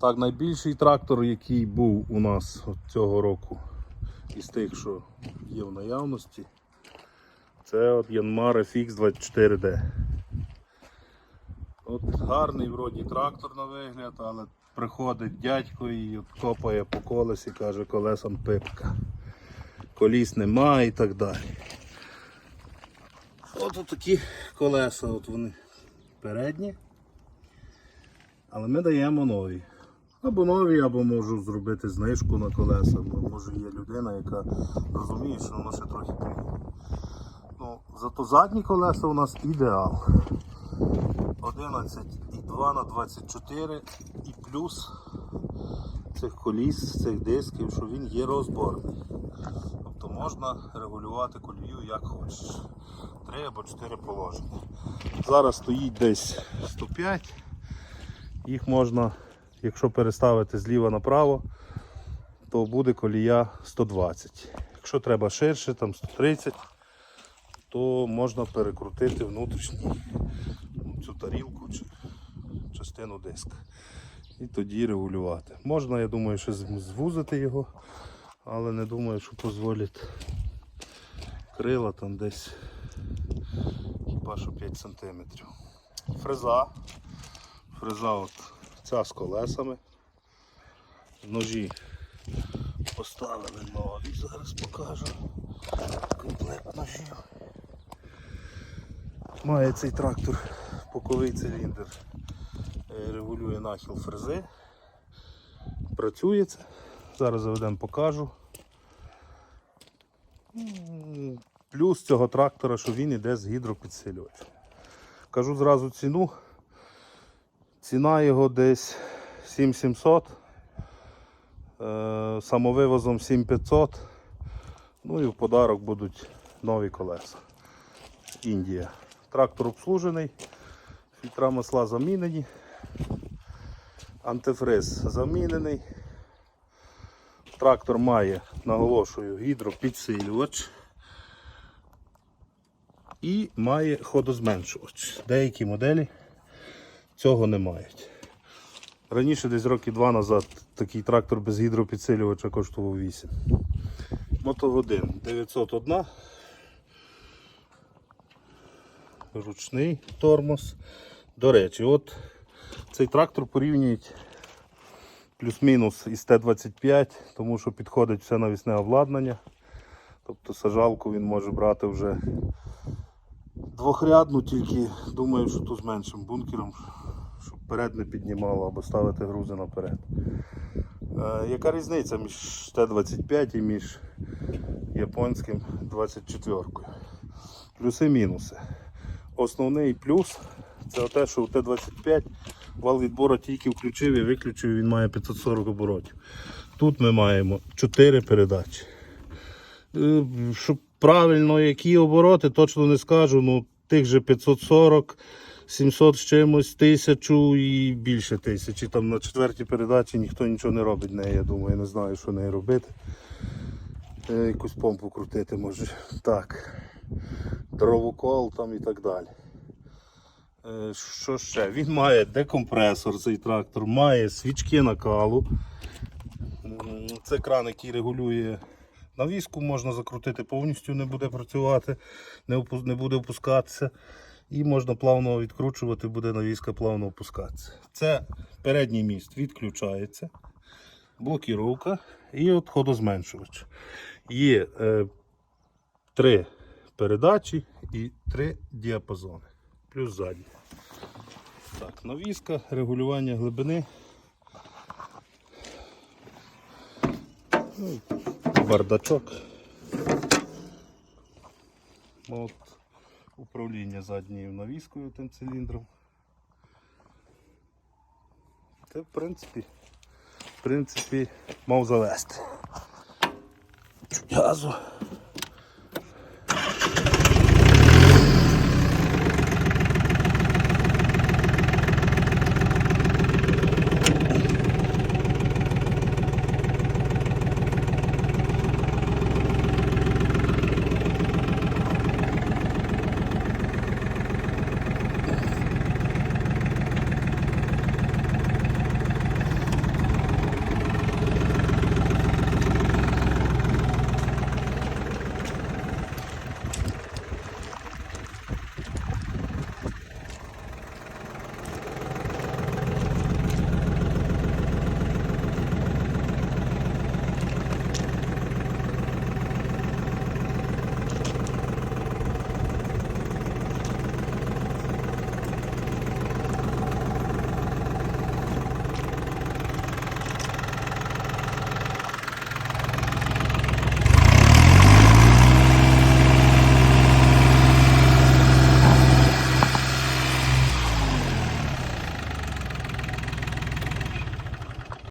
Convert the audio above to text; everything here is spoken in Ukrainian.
Так, найбільший трактор, який був у нас цього року, із тих, що є в наявності, це от Yanmar FX 24D. От гарний вроді трактор на вигляд, але приходить дядько і от копає по колесі, каже, колесам пипка. Коліс нема і так далі. От такі колеса, от вони передні. Але ми даємо нові. Або нові, або можу зробити знижку на колеса. бо Може є людина, яка розуміє, що воно ще трохи приїде. Ну, зато задні колеса у нас ідеал. 11,2 на 24 і плюс цих коліс, цих дисків, що він є розборний. Тобто можна регулювати колію як хочеш. 3 або 4 положення. Зараз стоїть десь 105. Їх можна, якщо переставити зліва направо, то буде колія 120. Якщо треба ширше, там 130, то можна перекрутити внутрішній цю тарілку чи частину диска. І тоді регулювати. Можна, я думаю, ще звузити його, але не думаю, що дозволять крила там десь хіба що 5 см. Фреза. Фреза от ця з колесами. Ножі поставили нові, зараз покажу. Комплект ножів. Має цей трактор боковий циліндр. Е, Регулює нахил фрези. Працює це. Зараз заведемо покажу. Плюс цього трактора, що він іде з гідропідсилювачем. Кажу зразу ціну. Ціна його десь 7700. Е, самовивозом 7500. Ну і в подарок будуть нові колеса. Індія. Трактор обслужений, фільтра масла замінені, антифриз замінений. Трактор має, наголошую, гідропідсилювач і має ходозменшувач. Деякі моделі цього не мають. Раніше, десь роки два назад, такий трактор без гідропідсилювача коштував 8. Мотогодин 901. Ручний тормоз. До речі, от цей трактор порівнюють плюс-мінус із Т-25, тому що підходить все навісне обладнання. Тобто сажалку він може брати вже двохрядну, тільки думаю, що тут з меншим бункером, щоб вперед не піднімало або ставити грузи наперед. Е, яка різниця між Т-25 і між японським 24? Плюси-мінуси. Основний плюс це те, що у Т-25 вал відбору тільки включив і виключив, він має 540 оборотів. Тут ми маємо 4 передачі. Е, Щоб правильно які обороти, точно не скажу, ну тих же 540, 700 з чимось, 1000 і більше тисячі. Там на четвертій передачі ніхто нічого не робить нею, я думаю, не знаю, що нею робити. Е, Якусь помпу крутити може. Так. Дровокол там і так далі. Е, Що ще? Він має декомпресор, цей трактор, має свічки накалу. Це кран, який регулює навіску, можна закрутити, повністю не буде працювати, не, буде опускатися. І можна плавно відкручувати, буде навіска плавно опускатися. Це передній міст відключається, блокіровка і от ходозменшувач. Є е, три передачі і три діапазони. Плюс ззаді. Так, навіска, регулювання глибини. Ну, бардачок. От, управління задньою навіскою тим циліндром. Це в принципі, в принципі мав завести. Газу.